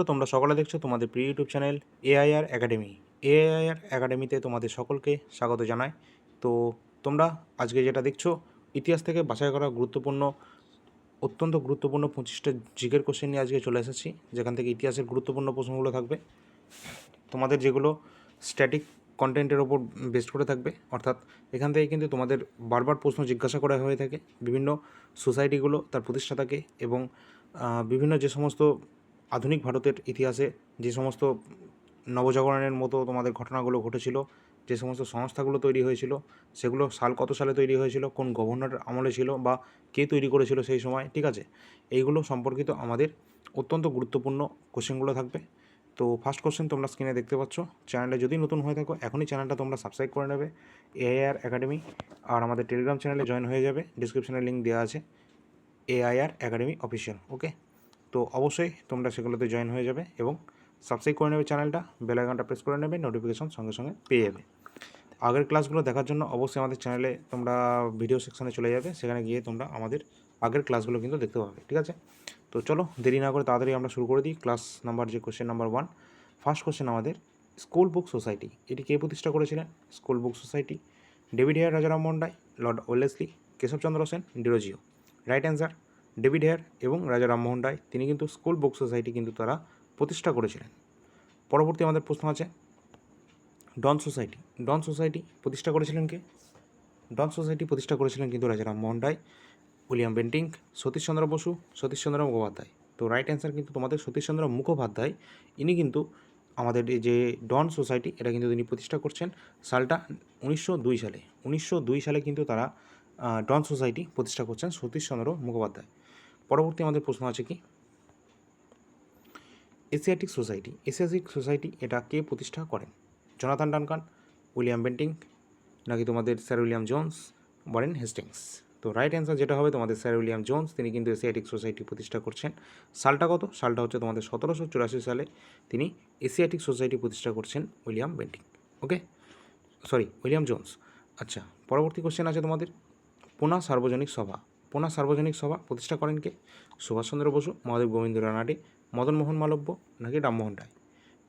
তো তোমরা সকলে দেখছ তোমাদের প্রিয় YouTube channel AIR academy AIR একাডেমিতে তোমাদের সকলকে স্বাগত জানাই। তো তোমরা আজকে যেটা দেখছ, ইতিহাস থেকে বাছাই করা গুরুত্বপূর্ণ, অত্যন্ত গুরুত্বপূর্ণ পঁচিশটা জিগের কোশ্চেন নিয়ে আজকে চলে এসেছি, যেখান থেকে ইতিহাসের গুরুত্বপূর্ণ প্রশ্নগুলো থাকবে। তোমাদের যেগুলো স্ট্যাটিক কন্টেন্টের ওপর বেস্ট করে থাকবে, অর্থাৎ এখান থেকে কিন্তু তোমাদের বারবার প্রশ্ন জিজ্ঞাসা করা হয়ে থাকে। বিভিন্ন সোসাইটিগুলো তার প্রতিষ্ঠাতাকে এবং বিভিন্ন যে সমস্ত আধুনিক ভারতের ইতিহাসে যে সমস্ত নবজাগরণের মতো তোমাদের ঘটনাগুলো ঘটেছিল, যে সমস্ত সংস্থাগুলো তৈরি হয়েছিল, সেগুলো সাল কত সালে তৈরি হয়েছিল, কোন গভর্নর আমলে ছিল বা কে তৈরি করেছিল সেই সময়, ঠিক আছে? এইগুলো সম্পর্কিত আমাদের অত্যন্ত গুরুত্বপূর্ণ কোশ্চেনগুলো থাকবে। তো ফার্স্ট কোশ্চেন তোমরা স্ক্রিনে দেখতে পাচ্ছ। চ্যানেলে যদি নতুন হয়ে থাকো, এখনই চ্যানেলটা তোমরা সাবস্ক্রাইব করে নেবে। এআইআর একাডেমি আর আমাদের টেলিগ্রাম চ্যানেলে জয়েন হয়ে যাবে। ডিসক্রিপশনে লিঙ্ক দেওয়া আছে। এআইআর একাডেমি অফিসিয়াল ওকে তো অবশ্যই তোমরা সেগুলোতে জয়েন হয়ে যাবে এবং সাবস্ক্রাইব করে নেবে চ্যানেলটা বেল আইকনটা প্রেস করে নেবে নোটিফিকেশন সঙ্গে সঙ্গে পেয়ে যাবে। আগের ক্লাসগুলো দেখার জন্য অবশ্যই আমাদের চ্যানেলে তোমরা ভিডিও সেকশনে চলে যাবে, সেখানে গিয়ে তোমরা আমাদের আগের ক্লাসগুলো কিন্তু দেখতে পাবে, ঠিক আছে? তো চলো দেরি না করে তাড়াতাড়ি আমরা শুরু করে দিই ক্লাস নাম্বার যে question number one first question আমাদের স্কুল বুক সোসাইটি এটি কে প্রতিষ্ঠা করেছিলেন? School book society David Hare Rajaram মন্ডাই lord Wellesley Keshabchandra Sen Derozio right answer David Hare এবং রাজা রামমোহন রায়, তিনি কিন্তু স্কুল বুক সোসাইটি কিন্তু তারা প্রতিষ্ঠা করেছিলেন। পরবর্তী আমাদের প্রশ্ন আছে, ডন সোসাইটি ডন সোসাইটি প্রতিষ্ঠা করেছিলেন কে? ডন সোসাইটি প্রতিষ্ঠা করেছিলেন কিন্তু রাজা রামমোহন রায়, উইলিয়াম বেন্টিং সতীশচন্দ্র বসু সতীশচন্দ্র মুখোপাধ্যায়। তো রাইট অ্যান্সার কিন্তু তোমাদের সতীশচন্দ্র মুখোপাধ্যায়, ইনি কিন্তু আমাদের যে ডন সোসাইটি, এটা কিন্তু তিনি প্রতিষ্ঠা করছেন সালটা উনিশশো দুই সালে। উনিশশো দুই সালে কিন্তু তারা ডন সোসাইটি প্রতিষ্ঠা করছেন সতীশচন্দ্র মুখোপাধ্যায়। পরবর্তী আমাদের প্রশ্ন আছে কি? এশিয়াটিক সোসাইটি এশিয়াটিক সোসাইটি এটা কে প্রতিষ্ঠা করেন? জনাথন ডানকান, উইলিয়াম বেন্টিং, নাকি তোমাদের sir William Jones Warren Hastings? তো রাইট অ্যান্সার যেটা হবে তোমাদের স্যার উইলিয়াম জোন্স, তিনি কিন্তু এশিয়াটিক সোসাইটি প্রতিষ্ঠা করছেন। সালটা কত? সালটা হচ্ছে তোমাদের সতেরোশো চুরাশি সালে তিনি এশিয়াটিক সোসাইটি প্রতিষ্ঠা করছেন William Bentinck okay sorry William Jones. আচ্ছা পরবর্তী কোশ্চেন আছে তোমাদের। পুনা সার্বজনিক সভা পুনা সার্বজনিক সভা প্রতিষ্ঠা করেন কে? সুভাষচন্দ্র বসু, মহাদেব গোবিন্দ রানাডে, মদন মোহন মালব্য নাকি রামমোহন রায়?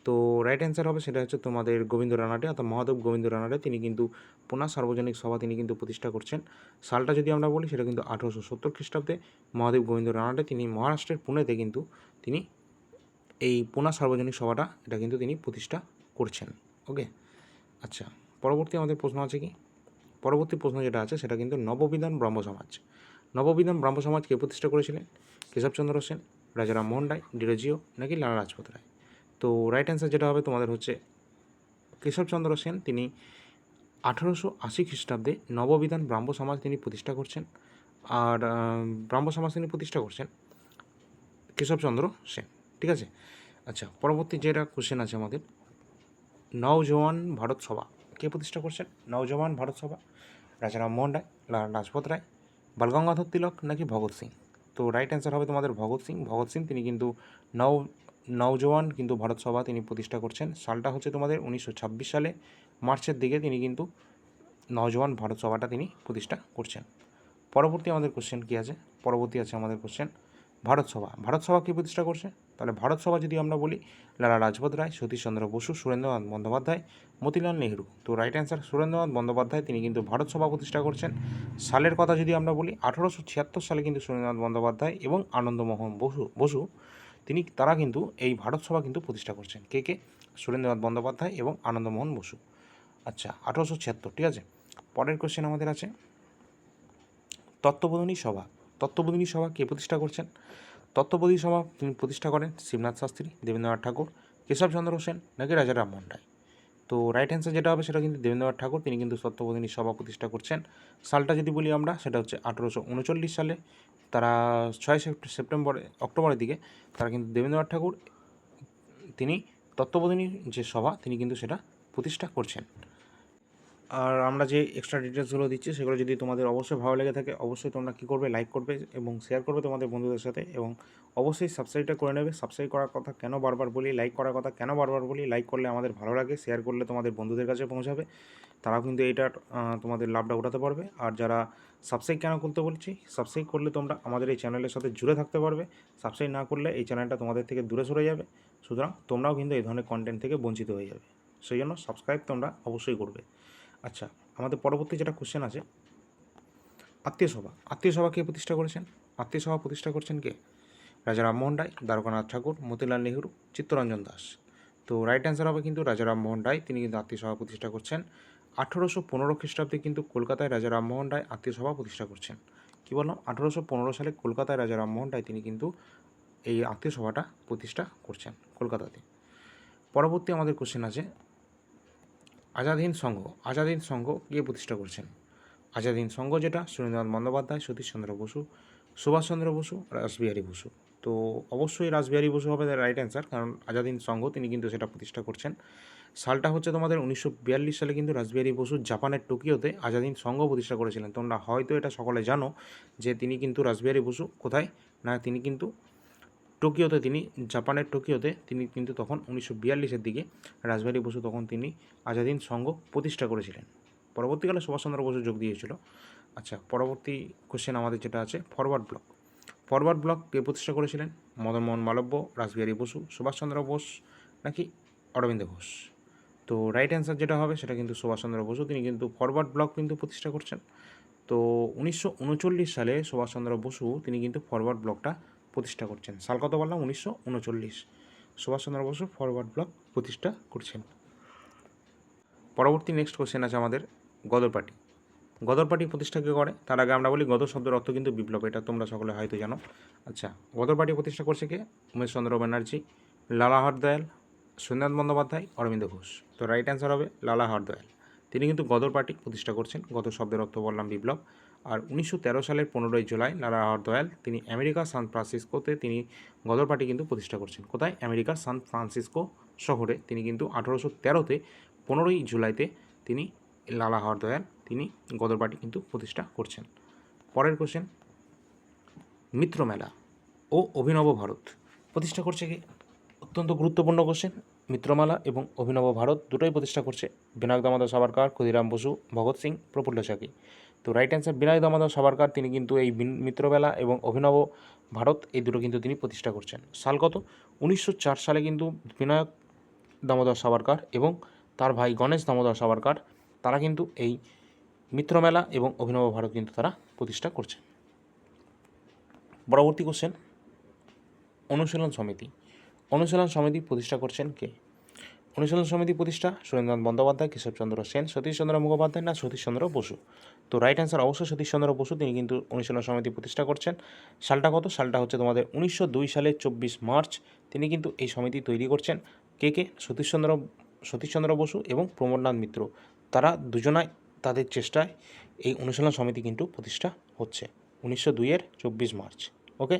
তো রাইট অ্যান্সার হবে সেটা হচ্ছে তোমাদের গোবিন্দ রানাডে অর্থাৎ মহাদেব গোবিন্দ রানাডে। তিনি কিন্তু পুনা সার্বজনিক সভা তিনি কিন্তু প্রতিষ্ঠা করছেন। সালটা যদি আমরা বলি সেটা কিন্তু আঠেরোশো সত্তর খ্রিস্টাব্দে মহাদেব গোবিন্দ রানাডে তিনি মহারাষ্ট্রের পুনেতে কিন্তু তিনি এই পুনা সার্বজনিক সভাটা এটা কিন্তু তিনি প্রতিষ্ঠা করছেন। ওকে আচ্ছা পরবর্তী আমাদের প্রশ্ন আছে কি? পরবর্তী প্রশ্ন যেটা আছে সেটা কিন্তু নববিধান ব্রহ্ম সমাজ নববিধান ব্রাহ্ম সমাজ কে প্রতিষ্ঠা করেছিলেন কেশবচন্দ্র সেন রাজা রামমোহন রায় ডিরোজিও নাকি লালা রাজপথ রায়। তো রাইট অ্যান্সার যেটা হবে তোমাদের হচ্ছে কেশবচন্দ্র সেন তিনি আঠারোশো আশি খ্রিস্টাব্দে নববিধান ব্রাহ্ম সমাজ তিনি প্রতিষ্ঠা করছেন। আর ব্রাহ্ম সমাজ তিনি প্রতিষ্ঠা করছেন কেশবচন্দ্র সেন, ঠিক আছে? আচ্ছা পরবর্তী যেটা কোশ্চেন আছে আমাদের নওজওয়ান ভারত সভা কে প্রতিষ্ঠা করছেন? নওজওয়ান ভারত সভা রাজা রামমোহন রায়, লালা লাজপত রায় বালগঙ্গাধর তিলক নাকি ভগৎ সিং? তো রাইট অ্যান্সার হবে তোমাদের ভগৎ সিং। ভগৎ সিং তিনি কিন্তু নৌ নওজওয়ান কিন্তু ভারত সভা তিনি প্রতিষ্ঠা করছেন। সালটা হচ্ছে তোমাদের উনিশশো ছাব্বিশ সালে। মার্চের দিকে তিনি কিন্তু নওজওয়ান ভারত সভাটা তিনি প্রতিষ্ঠা করছেন। পরবর্তী আমাদের কোশ্চেন কী আছে? পরবর্তী আছে আমাদের কোশ্চেন ভারত সভা। ভারত সভা কী প্রতিষ্ঠা করছে? তাহলে ভারত সভা যদি আমরা বলি, লালা রাজপত রায়, সতীশচন্দ্র বসু, সুরেন্দ্রনাথ বন্দ্যোপাধ্যায়, মতিলাল নেহরু। তো রাইট অ্যান্সার সুরেন্দ্রনাথ বন্দ্যোপাধ্যায়, তিনি কিন্তু ভারত সভা প্রতিষ্ঠা করছেন। সালের কথা যদি আমরা বলি, আঠারোশো ছিয়াত্তর সালে কিন্তু সুরেন্দ্রনাথ বন্দ্যোপাধ্যায় এবং আনন্দমোহন বসু বসু, তিনি তারা কিন্তু এই ভারত সভা কিন্তু প্রতিষ্ঠা করছেন। কে কে? সুরেন্দ্রনাথ বন্দ্যোপাধ্যায় এবং আনন্দমোহন বসু। আচ্ছা আঠারোশো ছিয়াত্তর, ঠিক আছে? পরের কোশ্চেন আমাদের আছে, তত্ত্ববোধিনী সভা। তত্ত্ববোধিনী সভা কে প্রতিষ্ঠা করছেন? তত্ত্ববোধিনী সভা তিনি প্রতিষ্ঠা করেন শিবনাথ শাস্ত্রী, দেবেন্দ্রনাথ ঠাকুর কেশবচন্দ্র সেন, নাকি রাজা রামমোহন রায় তো রাইট অ্যান্সার যেটা হবে সেটা কিন্তু দেবেন্দ্রনাথ ঠাকুর, তিনি কিন্তু তত্ত্ববোধিনী সভা প্রতিষ্ঠা করছেন। সালটা যদি বলি আমরা, সেটা হচ্ছে আঠেরোশো উনচল্লিশ সালে। তারা ছয় সেপ্টেম্বর, অক্টোবরের দিকে তারা কিন্তু দেবেন্দ্রনাথ ঠাকুর, তিনি তত্ত্ববোধিনী যে সভা, তিনি কিন্তু সেটা প্রতিষ্ঠা করছেন। আর আমরা যে এক্সট্রা ডিটেলসগুলো দিচ্ছি, সেগুলো যদি তোমাদের অবশ্যই ভালো লেগে থাকে, অবশ্যই তোমরা কী করবে লাইক করবে এবং শেয়ার করবে তোমাদের বন্ধুদের সাথে এবং অবশ্যই সাবস্ক্রাইবটা করে নেবে। সাবস্ক্রাইব করার কথা কেন বারবার বলি লাইক করার কথা কেন বারবার বলি লাইক করলে আমাদের ভালো লাগে শেয়ার করলে তোমাদের বন্ধুদের কাছে পৌঁছাবে, তারাও কিন্তু এইটার তোমাদের লাভটা উঠাতে পারবে। আর যারা সাবস্ক্রাইব কেন করতে বলছি সাবস্ক্রাইব করলে তোমরা আমাদের এই চ্যানেলের সাথে জুড়ে থাকতে পারবে। সাবস্ক্রাইব না করলে এই চ্যানেলটা তোমাদের থেকে দূরে সরে যাবে। সুতরাং তোমরাও কিন্তু এই ধরনের কন্টেন্ট থেকে বঞ্চিত হয়ে যাবে। সেই জন্য সাবস্ক্রাইব তোমরা অবশ্যই করবে। আচ্ছা আমাদের পরবর্তী যেটা কোশ্চেন আছে, আত্মীয় সভা। আত্মীয় সভা কে প্রতিষ্ঠা করেছেন? আত্মীয় সভা প্রতিষ্ঠা করছেন কে? রাজা রামমোহন রায়, দ্বারকানাথ ঠাকুর, মতিলাল নেহরু, চিত্তরঞ্জন দাস। তো রাইট অ্যান্সার হবে কিন্তু রাজা রামমোহন রায়, তিনি কিন্তু আত্মীয় সভা প্রতিষ্ঠা করছেন। আঠেরোশো পনেরো খ্রিস্টাব্দে কিন্তু কলকাতায় রাজা রামমোহন রায় আত্মীয় সভা প্রতিষ্ঠা করছেন। কী বললাম? আঠেরোশো পনেরো সালে কলকাতায় রাজা রামমোহন রায়, তিনি কিন্তু এই আত্মীয় সভাটা প্রতিষ্ঠা করছেন কলকাতাতে। পরবর্তী আমাদের কোশ্চেন আছে আজাদহিন্দ সংঘ আজাদহিন্দ সংঘ কে প্রতিষ্ঠা করছেন। আজাদহিন্দ সংঘ যেটা, সুরেন্দ্রনাথ বন্দ্যোপাধ্যায়, সতীশচন্দ্র বসু, সুভাষচন্দ্র বসু রাসবিহারী বসু। তো অবশ্যই রাসবিহারী বসু হবে রাইট অ্যান্সার কারণ আজাদিন সংঘ তিনি কিন্তু সেটা প্রতিষ্ঠা করছেন। সালটা হচ্ছে তোমাদের উনিশশো বিয়াল্লিশ সালে কিন্তু রাসবিহারী বসু জাপানের টোকিওতে আজাদিন সংঘ প্রতিষ্ঠা করেছিলেন। তোমরা হয়তো এটা সকলে জানো যে তিনি কিন্তু রাসবিহারী বসু, কোথায়? না, তিনি কিন্তু টোকিওতে তিনি, জাপানের টোকিওতে তিনি কিন্তু তখন উনিশশো বিয়াল্লিশের দিকে রাসবিহারী বসু তখন তিনি আজাদিন সংঘ প্রতিষ্ঠা করেছিলেন। পরবর্তীকালে সুভাষচন্দ্র বসু যোগ দিয়েছিল। আচ্ছা পরবর্তী কোশ্চেন আমাদের যেটা আছে ফরওয়ার্ড ব্লক ফরওয়ার্ড ব্লক কে প্রতিষ্ঠা করেছিলেন? মদনমোহন মালব্য, রাসবিহারী বসু, সুভাষচন্দ্র বোস নাকি অরবিন্দ ঘোষ? তো রাইট অ্যান্সার যেটা হবে সেটা কিন্তু সুভাষচন্দ্র বসু। তিনি কিন্তু ফরওয়ার্ড ব্লক কিন্তু প্রতিষ্ঠা করছেন। তো উনিশশো উনচল্লিশ সালে সুভাষচন্দ্র বসু, তিনি কিন্তু ফরওয়ার্ড ব্লকটা প্রতিষ্ঠা করছেন। সাল কত বললাম উনিশশো উনচল্লিশ। সুভাষচন্দ্র বসু ফরওয়ার্ড ব্লক প্রতিষ্ঠা করছেন। পরবর্তী নেক্সট কোশ্চেন আছে আমাদের গদর পার্টি। গদর পার্টি প্রতিষ্ঠা কে করে? তার আগে আমরা বলি গদর শব্দের অর্থ কিন্তু বিপ্লব, এটা তোমরা সকলে হয়তো জানো। আচ্ছা গদর পার্টি প্রতিষ্ঠা করছে কে? উমেশচন্দ্র ব্যানার্জি, লালা হরদয়াল সুন্দর বন্দ্যোপাধ্যায়, অরবিন্দ ঘোষ। তো রাইট অ্যান্সার হবে লালা হরদয়াল। তিনি কিন্তু গদর পার্টি প্রতিষ্ঠা করছেন। গদর শব্দের অর্থ বললাম বিপ্লব। আর উনিশশো তেরো সালের পনেরোই জুলাই লালা হরদয়াল তিনি আমেরিকা সান ফ্রান্সিসকোতে তিনি গদর পার্টি কিন্তু প্রতিষ্ঠা করছেন। কোথায়? আমেরিকার সান ফ্রান্সিসকো শহরে। তিনি কিন্তু আঠারোশো তেরোতে পনেরোই জুলাইতে তিনি লালা হরদয়াল তিনি গদর পার্টি কিন্তু প্রতিষ্ঠা করছেন। পরের কোশ্চেন মিত্র মেলা ও অভিনব ভারত প্রতিষ্ঠা করছে কি? অত্যন্ত গুরুত্বপূর্ণ কোশ্চেন মিত্রমালা এবং অভিনব ভারত দুটোই প্রতিষ্ঠা করছে। বিনায়ক দামোদর সাভারকার, ক্ষুদিরাম বসু, ভগৎ সিং, প্রফুল্ল চাকি তো রাইট অ্যান্সার বিনয় দামোদর সাবারকার তিনি কিন্তু এই মিত্রমেলা এবং অভিনব ভারত, এই দুটো কিন্তু তিনি প্রতিষ্ঠা করছেন। সাল কত? উনিশশো চার সালে কিন্তু বিনায়ক দামোদর সাভারকার এবং তার ভাই গণেশ দামোদর সাবারকার তারা কিন্তু এই মিত্রমেলা এবং অভিনব ভারত কিন্তু তারা প্রতিষ্ঠা করছে পরবর্তী কোশ্চেন অনুশীলন সমিতি। অনুশীলন সমিতি প্রতিষ্ঠা করছেন কে? অনুশীলন সমিতি প্রতিষ্ঠা, সুরেন্দ্রনাথ বন্দ্যোপাধ্যায় কেশবচন্দ্র সেন সতীশচন্দ্র মুখোপাধ্যায় না সতীশচন্দ্র বসু? তো রাইট অ্যান্সার অবশ্যই সতীশচন্দ্র বসু, তিনি কিন্তু অনুশীলন সমিতি প্রতিষ্ঠা করছেন। সালটা কত? সালটা হচ্ছে তোমাদের উনিশশো দুই সালের চব্বিশ মার্চ, তিনি কিন্তু এই সমিতি তৈরি করছেন। কে কে? সতীশচন্দ্র সতীশচন্দ্র বসু এবং প্রমোদনাথ মিত্র। তারা দুজনাই তাদের চেষ্টায় এই অনুশীলন সমিতি কিন্তু প্রতিষ্ঠা হচ্ছে, উনিশশো দুইয়ের চব্বিশ মার্চ। ওকে?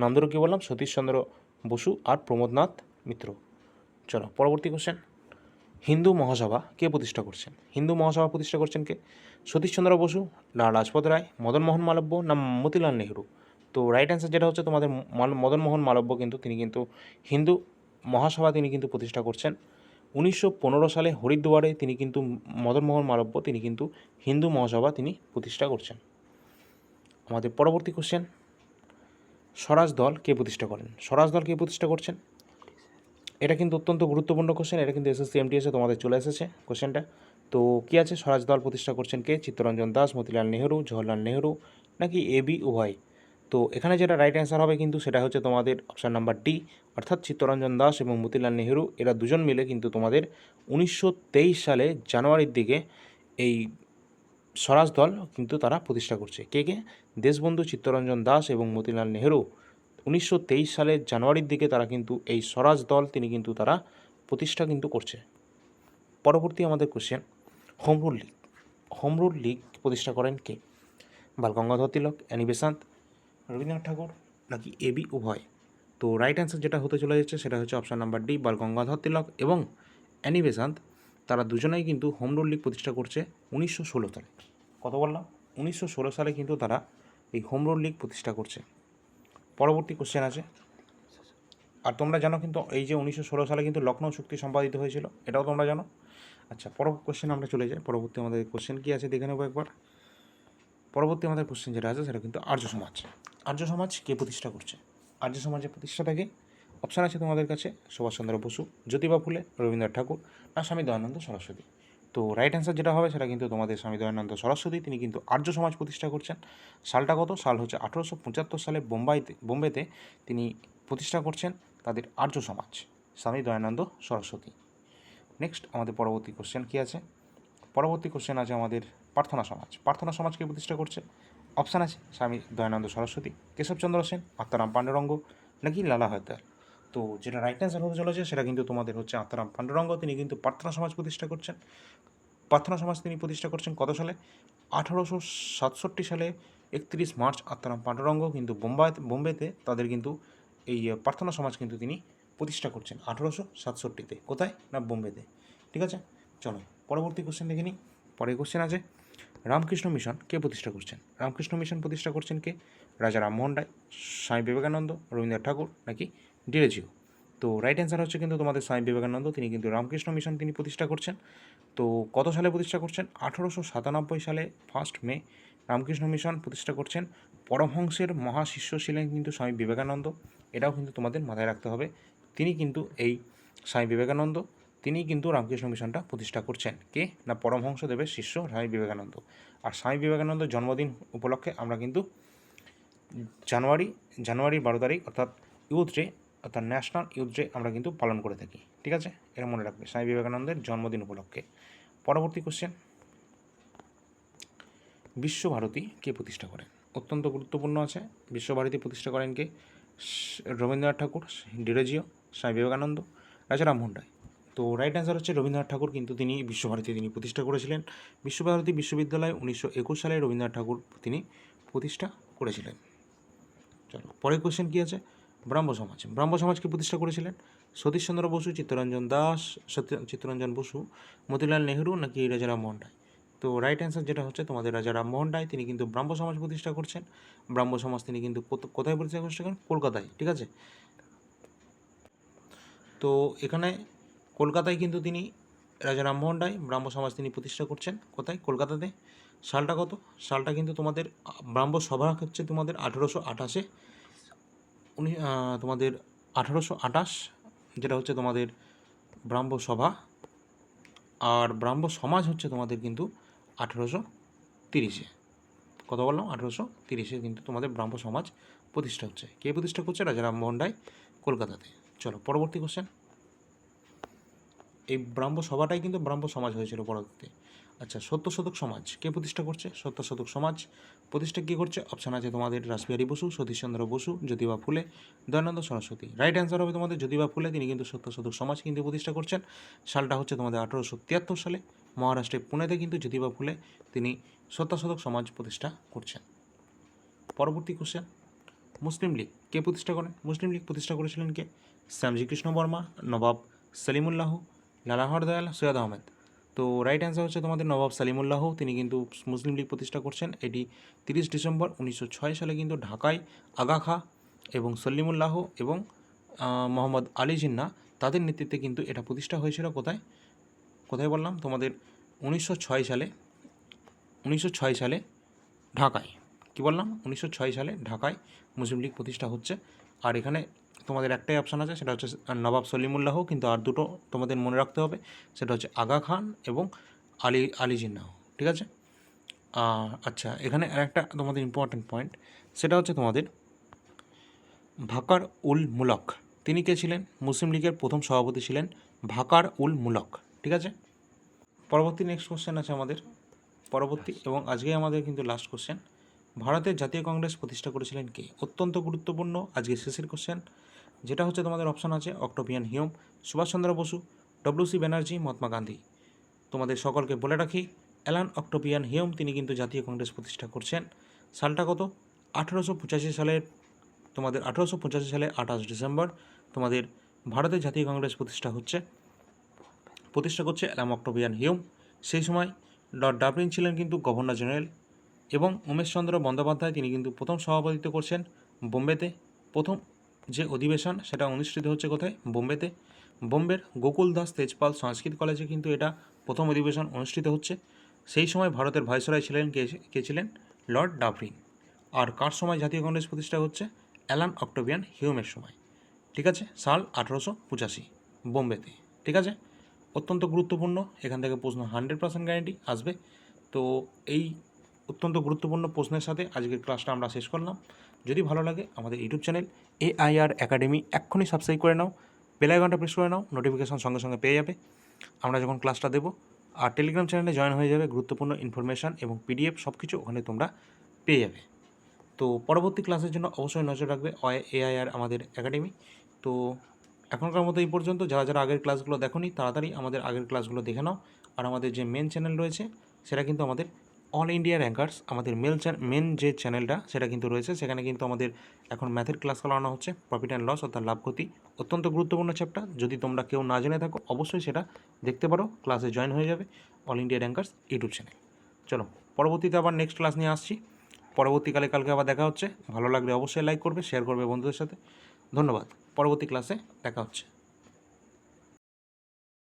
নামদুরো কী বললাম? সতীশচন্দ্র বসু আর প্রমোদনাথ মিত্র। চলো, পরবর্তী কোশ্চেন হিন্দু মহাসভা কে প্রতিষ্ঠা করছেন? হিন্দু মহাসভা প্রতিষ্ঠা করছেন কে? সতীশচন্দ্র বসু, না লাজপত রায়, মদন মোহন মালব্য, না মতিলাল নেহরু? তো রাইট অ্যান্সার যেটা হচ্ছে তোমাদের মদন মোহন মালব্য কিন্তু, তিনি কিন্তু হিন্দু মহাসভা তিনি কিন্তু প্রতিষ্ঠা করছেন। উনিশশো পনেরো সালে হরিদ্বারে তিনি কিন্তু, মদন মোহন মালব্য তিনি কিন্তু হিন্দু মহাসভা তিনি প্রতিষ্ঠা করছেন। আমাদের পরবর্তী কোশ্চেন স্বরাজ দল কে প্রতিষ্ঠা করেন? স্বরাজ দল কে প্রতিষ্ঠা করছেন? এটা কিন্তু অত্যন্ত গুরুত্বপূর্ণ কোশ্চেন এটা কিন্তু এসএসসি এমটিএসে তোমাদের চলে এসেছে কোশ্চেনটা তো কী আছে? স্বরাজ দল প্রতিষ্ঠা করছেন কে? চিত্তরঞ্জন দাস, মতিলাল নেহরু, জওহরলাল নেহরু, নাকি এ বি উভয়? তো এখানে যেটা রাইট অ্যান্সার হবে কিন্তু সেটা হচ্ছে তোমাদের অপশান নাম্বার ডি অর্থাৎ চিত্তরঞ্জন দাস এবং মতিলাল নেহরু, এরা দুজন মিলে কিন্তু তোমাদের উনিশশো তেইশ সালে জানুয়ারির দিকে এই স্বরাজ দল কিন্তু তারা প্রতিষ্ঠা করছে। কে কে? দেশবন্ধু চিত্তরঞ্জন দাস এবং মতিলাল নেহরু। উনিশশো তেইশ সালের জানুয়ারির দিকে তারা কিন্তু এই স্বরাজ দল, তিনি কিন্তু তারা প্রতিষ্ঠা কিন্তু করছে। পরবর্তী আমাদের question home rule league. Home rule league প্রতিষ্ঠা করেন কে? বাল গঙ্গাধর তিলক অ্যানি বেসান্ত, রবীন্দ্রনাথ ঠাকুর নাকি এ বি উভয়? তো রাইট অ্যান্সার যেটা হতে চলে যাচ্ছে সেটা হচ্ছে option number D Bal Gangadhar Tilak এবং অ্যানি বেসান্ত। তারা দুজনেই কিন্তু হোম রুল লীগ প্রতিষ্ঠা করছে উনিশশো ষোলো সালে। কত বললাম? উনিশশো ষোলো সালে কিন্তু তারা এই হোম রুল লীগ প্রতিষ্ঠা করছে। পরবর্তী কোশ্চেন আছে। আর তোমরা জানো কিন্তু এই যে উনিশশো ষোলো সালে কিন্তু লখনৌ চুক্তি সম্পাদিত হয়েছিল, এটাও তোমরা জানো। আচ্ছা পরবর্তী কোশ্চেন আমরা চলে যাই। পরবর্তী আমাদের কোশ্চেন কী আছে দেখে নেব একবার। পরবর্তী আমাদের কোশ্চেন যেটা আছে, সেটা কিন্তু আর্য সমাজ। আর্য সমাজ কে প্রতিষ্ঠা করছে? আর্য সমাজের প্রতিষ্ঠাতাকে অপশান আছে তোমাদের কাছে। সুভাষচন্দ্র বসু, জ্যোতিবা ফুলে, রবীন্দ্রনাথ ঠাকুর, না স্বামী দয়ানন্দ সরস্বতী। তো রাইট অ্যান্সার যেটা হবে সেটা কিন্তু তোমাদের স্বামী দয়ানন্দ সরস্বতী। তিনি কিন্তু আর্য সমাজ প্রতিষ্ঠা করছেন। সালটা কত? সাল হচ্ছে আঠেরোশো পঁচাত্তর সালে বোম্বাইতে বোম্বেতে তিনি প্রতিষ্ঠা করছেন তাদের আর্য সমাজ, স্বামী দয়ানন্দ সরস্বতী। নেক্সট আমাদের পরবর্তী কোশ্চেন কী আছে? পরবর্তী কোশ্চেন আছে আমাদের প্রার্থনা সমাজ। প্রার্থনা সমাজকে প্রতিষ্ঠা করছে অপশান আছে স্বামী দয়ানন্দ সরস্বতী, কেশবচন্দ্র সেন, আত্মারাম পাণ্ডুরঙ্গ নাকি লালা হয়দার? তো যেটা রাইট অ্যান্সার হতে চলেছে, সেটা কিন্তু তোমাদের হচ্ছে আত্মারাম পাণ্ডুরঙ্গ। তিনি কিন্তু প্রার্থনা সমাজ প্রতিষ্ঠা করছেন। প্রার্থনা সমাজ তিনি প্রতিষ্ঠা করছেন কত সালে? আঠারোশো সাতষট্টি সালে একত্রিশ মার্চ আত্মারাম পাণ্ডুরঙ্গ কিন্তু বোম্বাই বোম্বেতে তাদের কিন্তু এই প্রার্থনা সমাজ কিন্তু তিনি প্রতিষ্ঠা করছেন আঠারোশো সাতষট্টিতে। কোথায়? না বোম্বেতে। ঠিক আছে? চলো, পরবর্তী কোশ্চেন দেখে নিই। পরের কোশ্চেন আছে, রামকৃষ্ণ মিশন কে প্রতিষ্ঠা করছেন? রামকৃষ্ণ মিশন প্রতিষ্ঠা করছেন কে? রাজা রামমোহন রায়, স্বামী বিবেকানন্দ, রবীন্দ্রনাথ ঠাকুর নাকি ডিরেজিও তো রাইট অ্যান্সার হচ্ছে কিন্তু তোমাদের স্বামী বিবেকানন্দ, তিনি কিন্তু রামকৃষ্ণ মিশন তিনি প্রতিষ্ঠা করছেন। তো কত সালে প্রতিষ্ঠা করছেন? আঠারোশো সাতানব্বই সালে ফার্স্ট মে রামকৃষ্ণ মিশন প্রতিষ্ঠা করছেন। পরমহংসের মহাশিষ্য ছিলেন কিন্তু স্বামী বিবেকানন্দ, এটাও কিন্তু তোমাদের মাথায় রাখতে হবে। তিনি কিন্তু এই স্বামী বিবেকানন্দ, তিনি কিন্তু রামকৃষ্ণ মিশনটা প্রতিষ্ঠা করছেন। কে? না, পরমহংসদেবের শিষ্য স্বামী বিবেকানন্দ। আর স্বামী বিবেকানন্দের জন্মদিন উপলক্ষে আমরা কিন্তু জানুয়ারি, জানুয়ারির বারো তারিখ, অর্থাৎ ইউথ ডে অর্থাৎ ন্যাশনাল ইউথ ডে আমরা কিন্তু পালন করে থাকি। ঠিক আছে? এটা মনে রাখবে। স্বামী বিবেকানন্দের জন্মদিন উপলক্ষে। পরবর্তী কোশ্চেন বিশ্বভারতী কে প্রতিষ্ঠা করেন? অত্যন্ত গুরুত্বপূর্ণ আছে। বিশ্বভারতী প্রতিষ্ঠা করেন কে? রবীন্দ্রনাথ ঠাকুর, ডিরেজিও, স্বামী বিবেকানন্দ। রাজা রামমোহন রায়। তো রাইট অ্যান্সার হচ্ছে রবীন্দ্রনাথ ঠাকুর, কিন্তু তিনি বিশ্বভারতী তিনি প্রতিষ্ঠা করেছিলেন। বিশ্বভারতী বিশ্ববিদ্যালয় উনিশশো একুশ সালে রবীন্দ্রনাথ ঠাকুর তিনি প্রতিষ্ঠা করেছিলেন। চলো, পরের কোশ্চেন কী আছে? ব্রাহ্ম সমাজ। ব্রাহ্ম সমাজকে প্রতিষ্ঠা করেছিলেন সতীশচন্দ্র বসু, চিত্তরঞ্জন দাস সত্য- চিত্তরঞ্জন বসু, মতিলাল নেহরু নাকি রাজা রামমোহন রায়। তো রাইট অ্যান্সার যেটা হচ্ছে তোমাদের রাজা রামমোহন রায়, তিনি কিন্তু ব্রাহ্ম সমাজ প্রতিষ্ঠা করছেন। ব্রাহ্ম সমাজ তিনি কিন্তু কোথায় প্রতিষ্ঠা করছেন কলকাতায়, ঠিক আছে? তো এখানে কলকাতায় কিন্তু তিনি রাজা রামমোহন রায়, ব্রাহ্ম সমাজ তিনি প্রতিষ্ঠা করছেন। কোথায়? কলকাতাতে। সালটা কত? সালটা কিন্তু তোমাদের ব্রাহ্ম সভা হচ্ছে তোমাদের আঠেরোশো আঠাশে। উনি তোমাদের আঠারোশো আঠাশ, যেটা হচ্ছে তোমাদের ব্রাহ্ম সভা, আর ব্রাহ্ম সমাজ হচ্ছে তোমাদের কিন্তু আঠেরোশো তিরিশে। কত বললাম? আঠেরোশো তিরিশে কিন্তু তোমাদের ব্রাহ্ম সমাজ প্রতিষ্ঠা হচ্ছে। কে প্রতিষ্ঠা করছে? রাজা রামমোহন রায় কলকাতাতে। চলো, পরবর্তী কোশ্চেন এই ব্রাহ্ম সভাটাই কিন্তু ব্রাহ্ম সমাজ হয়েছিল পরবর্তীতে। আচ্ছা সত্য শতক সমাজ কে প্রতিষ্ঠা করছে? সত্য শতক সমাজ প্রতিষ্ঠা কী করছে? অপশান আছে তোমাদের রাসবিহারী বসু, সতীশচন্দ্র বসু, জ্যোতিবা ফুলে, দয়ানন্দ সরস্বতী। রাইট অ্যান্সার হবে তোমাদের জ্যোতিবা ফুলে, তিনি কিন্তু সত্য শতক সমাজ কিন্তু প্রতিষ্ঠা করছেন। সালটা হচ্ছে তোমাদের আঠারোশো তিয়াত্তর সালে। মহারাষ্ট্রের পুনেতে কিন্তু জ্যোতিবা ফুলে, তিনি সত্য শতক সমাজ প্রতিষ্ঠা করছেন। পরবর্তী কোশ্চেন মুসলিম লীগ কে প্রতিষ্ঠা করেন মুসলিম লীগ প্রতিষ্ঠা করেছিলেন কে? শ্যামজি কৃষ্ণ বর্মা, নবাব সালিমুল্লাহ, লালাহর দয়াল, সৈয়দ আহমেদ। তো রাইট অ্যান্সার হচ্ছে তোমাদের নবাব সালিমুল্লাহ। তিনি কিন্তু মুসলিম লীগ প্রতিষ্ঠা করছেন। এটি তিরিশ ডিসেম্বর উনিশশো ছয় সালে কিন্তু ঢাকায় আগা খা এবং সলিমুল্লাহ এবং মোহাম্মদ আলী জিন্না তাদের নেতৃত্বে কিন্তু এটা প্রতিষ্ঠা হয়েছিল। কোথায়? কোথায় বললাম? তোমাদের উনিশশো ছয় সালে, উনিশশো ছয় সালে ঢাকায়। কি বললাম? উনিশশো ছয় সালে ঢাকায় মুসলিম লীগ প্রতিষ্ঠা হচ্ছে। আর এখানে তোমাদের একটাই অপশান আছে সেটা হচ্ছে নবাব সলিমুল্লাহ কিন্তু আর দুটো তোমাদের মনে রাখতে হবে সেটা হচ্ছে আগা খান এবং আলী আলী জিন্নাহ ঠিক আছে? আচ্ছা এখানে আরেকটা তোমাদের ইম্পর্ট্যান্ট পয়েন্ট সেটা হচ্ছে তোমাদের ভাকার উল মুলক। তিনি কে ছিলেন? মুসলিম লীগের প্রথম সভাপতি ছিলেন ভাকার উল মুলক ঠিক আছে? পরবর্তী নেক্সট কোশ্চেন আছে আমাদের। পরবর্তী এবং আজকে আমাদের কিন্তু লাস্ট কোশ্চেন ভারতের জাতীয় কংগ্রেস প্রতিষ্ঠা করেছিলেন কে? অত্যন্ত গুরুত্বপূর্ণ আজকে শেষের কোশ্চেন যেটা হচ্ছে তোমাদের অপশান আছে Octavian Hume Subhashchandra Basu WC Banerjee Mahatma Gandhi তোমাদের সকলকে বলে রাখি অ্যালান অক্টোপিয়ান হিউম তিনি কিন্তু জাতীয় কংগ্রেস প্রতিষ্ঠা করছেন। সালটা কত? আঠেরোশো পঁচাশি সালের, তোমাদের আঠেরোশো পঁচাশি সালে আঠাশ ডিসেম্বর, তোমাদের ভারতের জাতীয় কংগ্রেস প্রতিষ্ঠা হচ্ছে। প্রতিষ্ঠা করছে অ্যালাম অক্টোপিয়ান হিউম সেই সময় লর্ড ডাবলিন ছিলেন কিন্তু গভর্নর জেনারেল এবং উমেশচন্দ্র বন্দ্যোপাধ্যায় তিনি কিন্তু প্রথম সভাপতিত্ব করছেন বোম্বেতে। প্রথম যে অধিবেশন, সেটা অনুষ্ঠিত হচ্ছে কোথায়? বোম্বেতে। বোম্বের গোকুল দাস তেজপাল সংস্কৃত কলেজে কিন্তু এটা প্রথম অধিবেশন অনুষ্ঠিত হচ্ছে। সেই সময় ভারতের ভাইসরয় ছিলেন কে কে ছিলেন? লর্ড ডাবরিন। আর কার সময় জাতীয় কংগ্রেস প্রতিষ্ঠা হচ্ছে? অ্যালান অক্টোবিয়ান হিউমের সময়। ঠিক আছে? সাল আঠারোশো পঁচাশি, বোম্বেতে। ঠিক আছে? অত্যন্ত গুরুত্বপূর্ণ, এখান থেকে প্রশ্ন হান্ড্রেড পার্সেন্ট গ্যারেন্টি আসবে। তো এই অত্যন্ত গুরুত্বপূর্ণ প্রশ্নের সাথে আজকের ক্লাসটা আমরা শেষ করলাম। যদি ভালো লাগে আমাদের ইউটিউব চ্যানেল এআইআর একাডেমি এক্ষুনি সাবস্ক্রাইব করে নাও বেলাই ঘণ্টা প্রেস করে নাও নোটিফিকেশন সঙ্গে সঙ্গে পেয়ে যাবে। আমরা যখন ক্লাসটা দেবো, আর টেলিগ্রাম চ্যানেলে জয়েন হয়ে যাবে গুরুত্বপূর্ণ ইনফরমেশান এবং পিডিএফ সব কিছু ওখানে তোমরা পেয়ে যাবে। তো পরবর্তী ক্লাসের জন্য অবশ্যই নজর রাখবে এআইআর আমাদের একাডেমি। তো এখনকার মতো এই পর্যন্ত, যারা যারা আগের ক্লাসগুলো দেখোনি, তাড়াতাড়ি আমাদের আগের ক্লাসগুলো দেখে নাও। আর আমাদের যে মেন চ্যানেল রয়েছে, সেটা কিন্তু আমাদের অল ইন্ডিয়া র্যাঙ্কার্স আমাদের মেল মেন যে চ্যানেলটা সেটা কিন্তু রয়েছে। সেখানে কিন্তু আমাদের এখন ম্যাথের ক্লাস করানো হচ্ছে প্রফিট অ্যান্ড লস অর্থাৎ লাভ ক্ষতি। অত্যন্ত গুরুত্বপূর্ণ চ্যাপ্টার যদি তোমরা কেউ না জেনে থাকো, অবশ্যই সেটা দেখতে পারো ক্লাসে জয়েন হয়ে যাবে all India rankers YouTube channel চলো, পরবর্তীতে আবার নেক্সট ক্লাস নিয়ে আসছি। পরবর্তীকালে কালকে আবার দেখা হচ্ছে। ভালো লাগলে অবশ্যই লাইক করবে শেয়ার করবে বন্ধুদের সাথে। ধন্যবাদ। পরবর্তী ক্লাসে দেখা হচ্ছে।